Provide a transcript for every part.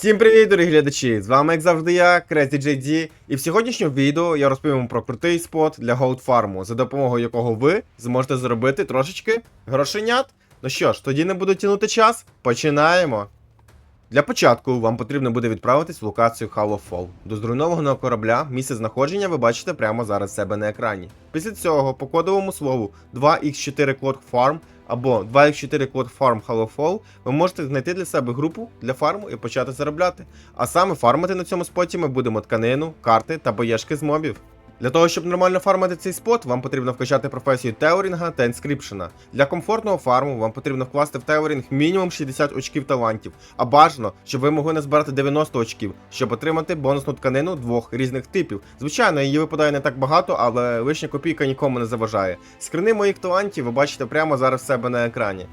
Всім привіт, дорогі глядачі! З вами, як завжди, я, CrazyJD, і в сьогоднішньому відео я розповім вам про крутий спот для голдфарму, за допомогою якого ви зможете заробити трошечки грошенят. Ну що ж, тоді не буду тягнути час, починаємо. Для початку вам потрібно буде відправитись в локацію Fall. До зруйнованого корабля місце знаходження ви бачите прямо зараз себе на екрані. Після цього по кодовому слову 2x4 Clock Farm або 2x4 Clock Farm Hollow Fall ви можете знайти для себе групу для фарму і почати заробляти. А саме фармити на цьому споті ми будемо тканину, карти та боєшки з мобів. Для того, щоб нормально фармити цей спот, вам потрібно вкачати професію Теорінга та інскрипшена. Для комфортного фарму вам потрібно вкласти в Теорінг мінімум 60 очків талантів, а бажано, щоб ви могли назбирати 90 очків, щоб отримати бонусну тканину двох різних типів. Звичайно, її випадає не так багато, але лишня копійка нікому не заважає. Скрини моїх талантів ви бачите прямо зараз в себе на екрані.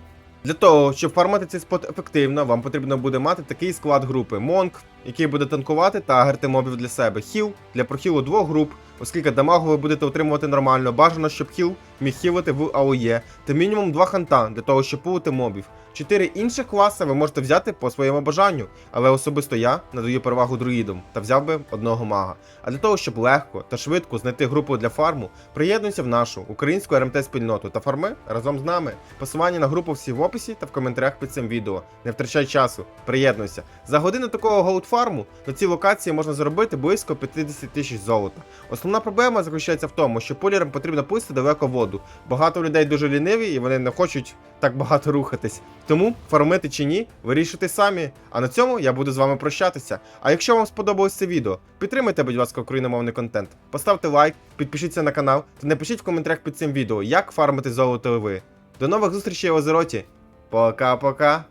Для того, щоб фармити цей спот ефективно, вам потрібно буде мати такий склад групи Монк, який буде танкувати та агрити мобів для себе. Хіл для прохілу двох груп, оскільки дамагу ви будете отримувати нормально. Бажано, щоб хіл міг хілити в АОЄ, та мінімум два ханта для того, щоб пулити мобів. Чотири інших класи ви можете взяти по своєму бажанню, але особисто я надаю перевагу друїдам та взяв би одного мага. А для того, щоб легко та швидко знайти групу для фарму, приєднуйся в нашу українську РМТ спільноту та фарми разом з нами. Посилання на групу всі в описі та в коментарях під цим відео. Не втрачай часу, приєднуйся. За годину такого голдфарму на цій локації можна заробити близько 50 тисяч золота. Основна проблема заключається в тому, що полірам потрібно плисти далеко воду. Багато людей дуже ліниві і вони не хочуть так багато рухатись. Тому фармити чи ні, вирішуйте самі. А на цьому я буду з вами прощатися. А якщо вам сподобалось це відео, підтримайте, будь ласка, україномовний контент. Поставте лайк, підпишіться на канал та напишіть в коментарях під цим відео, як фармити золото ви. До нових зустрічей в Озероті. Пока-пока.